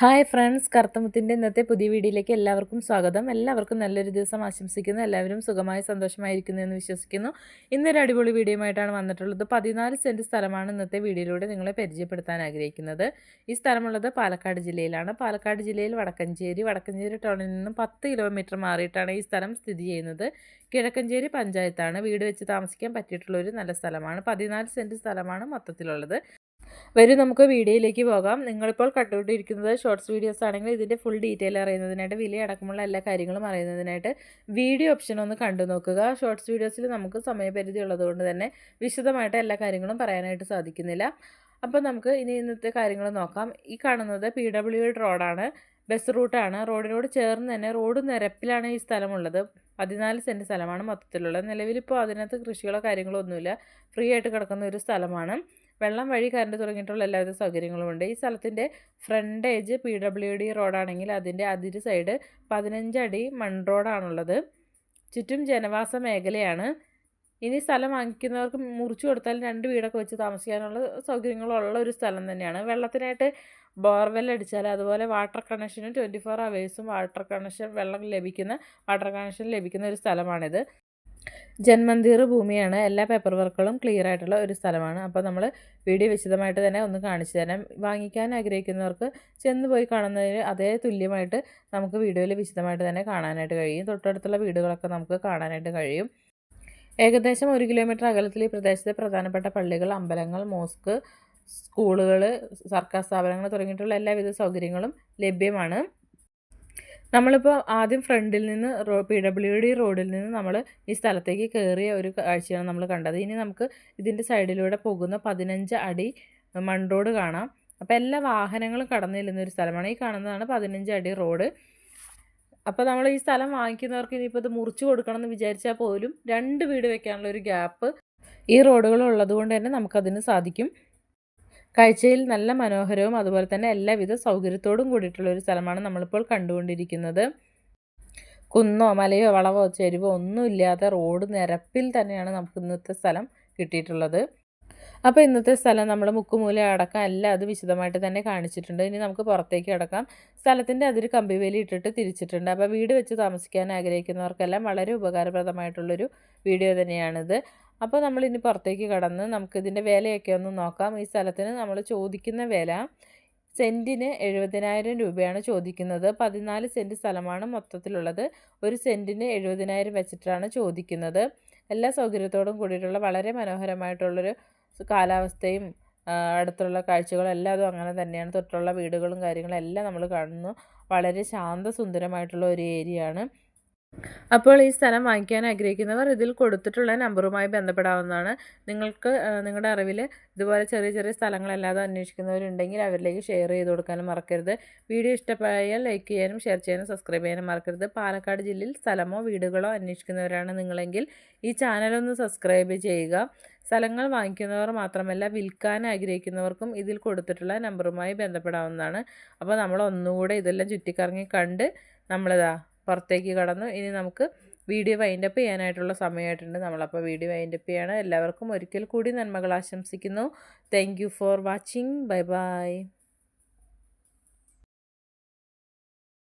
Hi friends കറുത്തമുത്തിന്റെ ഇന്നത്തെ പുതിയ വീഡിയോയിലേക്ക് എല്ലാവർക്കും സ്വാഗതം. എല്ലാവർക്കും നല്ലൊരു ദിവസം ആശംസിക്കുന്നു. എല്ലാവരും സുഖമായി സന്തോഷമായിരിക്കുന്നു എന്ന് വിശ്വസിക്കുന്നു. ഇന്നൊരു അടിപൊളി വീഡിയോയുമായിട്ടാണ് വന്നിട്ടുള്ളത്. പതിനാല് സെന്റ് സ്ഥലമാണ് ഇന്നത്തെ വീഡിയോയിലൂടെ നിങ്ങളെ പരിചയപ്പെടുത്താൻ ആഗ്രഹിക്കുന്നത്. ഈ സ്ഥലമുള്ളത് പാലക്കാട് ജില്ലയിലാണ്. പാലക്കാട് ജില്ലയിൽ വടക്കഞ്ചേരി വടക്കഞ്ചേരി ടൗണിൽ നിന്നും പത്ത് കിലോമീറ്റർ മാറിയിട്ടാണ് ഈ സ്ഥലം സ്ഥിതി ചെയ്യുന്നത്. കിഴക്കഞ്ചേരി പഞ്ചായത്താണ്. വീട് വെച്ച് താമസിക്കാൻ പറ്റിയിട്ടുള്ള ഒരു നല്ല സ്ഥലമാണ്. പതിനാല് സെന്റ് സ്ഥലമാണ് മൊത്തത്തിലുള്ളത്. വരും നമുക്ക് വീഡിയോയിലേക്ക് പോകാം. നിങ്ങളിപ്പോൾ കണ്ടുകൊണ്ടിരിക്കുന്നത് ഷോർട്സ് വീഡിയോസ് ആണെങ്കിൽ ഇതിന്റെ ഫുൾ ഡീറ്റെയിൽ അറിയുന്നതിനായിട്ട് വില അടക്കമുള്ള എല്ലാ കാര്യങ്ങളും അറിയുന്നതിനായിട്ട് വീഡിയോ ഓപ്ഷൻ ഒന്ന് കണ്ടു നോക്കുക. ഷോർട്സ് വീഡിയോസിൽ നമുക്ക് സമയപരിധി ഉള്ളതുകൊണ്ട് തന്നെ വിശദമായിട്ട് എല്ലാ കാര്യങ്ങളും പറയാനായിട്ട് സാധിക്കുന്നില്ല. അപ്പോൾ നമുക്ക് ഇനി ഇന്നത്തെ കാര്യങ്ങൾ നോക്കാം. ഈ കാണുന്നത് പി ഡബ്ല്യു റോഡാണ് ബസ് റൂട്ടാണ് റോഡിനോട് ചേർന്ന് തന്നെ റോഡ് നിരപ്പിലാണ് ഈ സ്ഥലമുള്ളത്. പതിനാല് സെന്റ് സ്ഥലമാണ് മൊത്തത്തിലുള്ളത്. നിലവിലിപ്പോൾ അതിനകത്ത് കൃഷികളോ കാര്യങ്ങളോ ഒന്നുമില്ല. ഫ്രീ ആയിട്ട് കിടക്കുന്ന ഒരു സ്ഥലമാണ്. വെള്ളം വഴി കറണ്ട് തുടങ്ങിയിട്ടുള്ള എല്ലാവിധ സൗകര്യങ്ങളുമുണ്ട്. ഈ സ്ഥലത്തിന്റെ frontage P W D റോഡാണെങ്കിൽ അതിന്റെ അതിര് സൈഡ് പതിനഞ്ചടി മൺ റോഡാണുള്ളത്. ചുറ്റും ജനവാസ മേഖലയാണ്. ഇനി സ്ഥലം വാങ്ങിക്കുന്നവർക്ക് മുറിച്ചു കൊടുത്താൽ രണ്ട് വീടൊക്കെ വെച്ച് താമസിക്കാനുള്ള സൗകര്യങ്ങളുള്ള ഒരു സ്ഥലം തന്നെയാണ്. വെള്ളത്തിനായിട്ട് ബോർവെൽ അടിച്ചാൽ അതുപോലെ വാട്ടർ കണക്ഷനും ട്വന്റി ഫോർ അവേഴ്സും വാട്ടർ കണക്ഷൻ വെള്ളം ലഭിക്കുന്ന വാട്ടർ കണക്ഷൻ ലഭിക്കുന്ന ഒരു സ്ഥലമാണിത്. ജന്മന്തിർ ഭൂമിയാണ്. എല്ലാ പേപ്പർ വർക്കുകളും ക്ലിയർ ആയിട്ടുള്ള ഒരു സ്ഥലമാണ്. അപ്പോൾ നമ്മൾ വീഡിയോ വിശദമായിട്ട് തന്നെ ഒന്ന് കാണിച്ചു തരാം. വാങ്ങിക്കാൻ ആഗ്രഹിക്കുന്നവർക്ക് ചെന്ന് പോയി കാണുന്നതിന് അതേ തുല്യമായിട്ട് നമുക്ക് വീഡിയോയിൽ വിശദമായിട്ട് തന്നെ കാണാനായിട്ട് കഴിയും. തൊട്ടടുത്തുള്ള വീടുകളൊക്കെ നമുക്ക് കാണാനായിട്ട് കഴിയും. ഏകദേശം ഒരു കിലോമീറ്റർ അകലത്തിൽ ഈ പ്രദേശത്തെ പ്രധാനപ്പെട്ട പള്ളികൾ അമ്പലങ്ങൾ മോസ്ക് സ്കൂളുകൾ സർക്കാർ സ്ഥാപനങ്ങൾ തുടങ്ങിയിട്ടുള്ള എല്ലാവിധ സൗകര്യങ്ങളും ലഭ്യമാണ്. നമ്മളിപ്പോൾ ആദ്യം ഫ്രണ്ടിൽ നിന്ന് പി ഡബ്ല്യു ഡി റോഡിൽ നിന്ന് നമ്മൾ ഈ സ്ഥലത്തേക്ക് കയറിയ ഒരു കാഴ്ചയാണ് നമ്മൾ കണ്ടത്. ഇനി നമുക്ക് ഇതിന്റെ സൈഡിലൂടെ പോകുന്ന പതിനഞ്ച് അടി മൺറോഡ് കാണാം. അപ്പോൾ എല്ലാ വാഹനങ്ങളും കടന്നു ചെല്ലുന്ന ഒരു സ്ഥലമാണ്. ഈ കാണുന്നതാണ് പതിനഞ്ച് അടി റോഡ്. അപ്പോൾ നമ്മൾ ഈ സ്ഥലം വാങ്ങിക്കുന്നവർക്ക് ഇനിയിപ്പോൾ ഇത് മുറിച്ച് കൊടുക്കണം എന്ന് വിചാരിച്ചാൽ പോലും രണ്ട് വീട് വെക്കാനുള്ള ഒരു ഗ്യാപ്പ് ഈ റോഡുകൾ ഉള്ളതുകൊണ്ട് തന്നെ നമുക്കതിന് സാധിക്കും. കാഴ്ചയിൽ നല്ല മനോഹരവും അതുപോലെ തന്നെ എല്ലാവിധ സൗകര്യത്തോടും കൂടിയിട്ടുള്ള ഒരു സ്ഥലമാണ് നമ്മളിപ്പോൾ കണ്ടുകൊണ്ടിരിക്കുന്നത്. കുന്നോ മലയോ വളവോ ചെരുവോ ഒന്നുമില്ലാതെ റോഡ് നിരപ്പിൽ തന്നെയാണ് നമുക്ക് ഇന്നത്തെ സ്ഥലം കിട്ടിയിട്ടുള്ളത്. അപ്പോൾ ഇന്നത്തെ സ്ഥലം നമ്മൾ മുക്കുമൂല അടക്കം എല്ലാം അത് വിശദമായിട്ട് തന്നെ കാണിച്ചിട്ടുണ്ട്. ഇനി നമുക്ക് പുറത്തേക്ക് അടക്കാം സ്ഥലത്തിന്റെ അതിര് കമ്പിവേലി ഇട്ടിട്ട് തിരിച്ചിട്ടുണ്ട്. അപ്പോൾ വീട് വെച്ച് താമസിക്കാൻ ആഗ്രഹിക്കുന്നവർക്കെല്ലാം വളരെ ഉപകാരപ്രദമായിട്ടുള്ളൊരു വീഡിയോ തന്നെയാണിത്. അപ്പോൾ നമ്മൾ ഇനി പുറത്തേക്ക് കടന്ന് നമുക്കിതിന്റെ വിലയൊക്കെ ഒന്ന് നോക്കാം. ഈ സ്ഥലത്തിന് നമ്മൾ ചോദിക്കുന്ന വില സെന്റിന് എഴുപതിനായിരം രൂപയാണ് ചോദിക്കുന്നത്. പതിനാല് സെന്റ് സ്ഥലമാണ് മൊത്തത്തിലുള്ളത്. ഒരു സെന്റിന് എഴുപതിനായിരം വെച്ചിട്ടാണ് ചോദിക്കുന്നത്. എല്ലാ സൗകര്യത്തോടും കൂടിയിട്ടുള്ള വളരെ മനോഹരമായിട്ടുള്ളൊരു കാലാവസ്ഥയും അടുത്തുള്ള കാഴ്ചകളും എല്ലാതും അങ്ങനെ തന്നെയാണ്. തൊട്ടുള്ള വീടുകളും കാര്യങ്ങളും എല്ലാം നമ്മൾ കാണുന്നു. വളരെ ശാന്തസുന്ദരമായിട്ടുള്ള ഒരു ഏരിയയാണ്. അപ്പോൾ ഈ സ്ഥലം വാങ്ങിക്കാൻ ആഗ്രഹിക്കുന്നവർ ഇതിൽ കൊടുത്തിട്ടുള്ള നമ്പറുമായി ബന്ധപ്പെടാവുന്നതാണ്. നിങ്ങൾക്ക് നിങ്ങളുടെ അറിവിൽ ഇതുപോലെ ചെറിയ ചെറിയ സ്ഥലങ്ങളല്ലാതെ അന്വേഷിക്കുന്നവരുണ്ടെങ്കിൽ അവരിലേക്ക് ഷെയർ ചെയ്ത് കൊടുക്കാനും മറക്കരുത്. വീഡിയോ ഇഷ്ടമായാൽ ലൈക്ക് ചെയ്യാനും ഷെയർ ചെയ്യാനും സബ്സ്ക്രൈബ് ചെയ്യാനും മറക്കരുത്. പാലക്കാട് ജില്ലയിൽ സ്ഥലമോ വീടുകളോ അന്വേഷിക്കുന്നവരാണ് നിങ്ങളെങ്കിൽ ഈ ചാനലൊന്ന് സബ്സ്ക്രൈബ് ചെയ്യുക. സ്ഥലങ്ങൾ വാങ്ങിക്കുന്നവർ മാത്രമല്ല വിൽക്കാൻ ആഗ്രഹിക്കുന്നവർക്കും ഇതിൽ കൊടുത്തിട്ടുള്ള നമ്പറുമായി ബന്ധപ്പെടാവുന്നതാണ്. അപ്പോൾ നമ്മൾ ഒന്നുകൂടെ ഇതെല്ലാം ചുറ്റിക്കറങ്ങി കണ്ട് നമ്മളിതാ പുറത്തേക്ക് കടന്നു. ഇനി നമുക്ക് വീഡിയോ വൈൻഡപ്പ് ചെയ്യാനായിട്ടുള്ള സമയമായിട്ടുണ്ട്. നമ്മളപ്പോൾ വീഡിയോ വൈൻഡപ്പ് ചെയ്യാണ്. എല്ലാവർക്കും ഒരിക്കൽ കൂടി നന്മകൾ ആശംസിക്കുന്നു. Thank for watching bye bye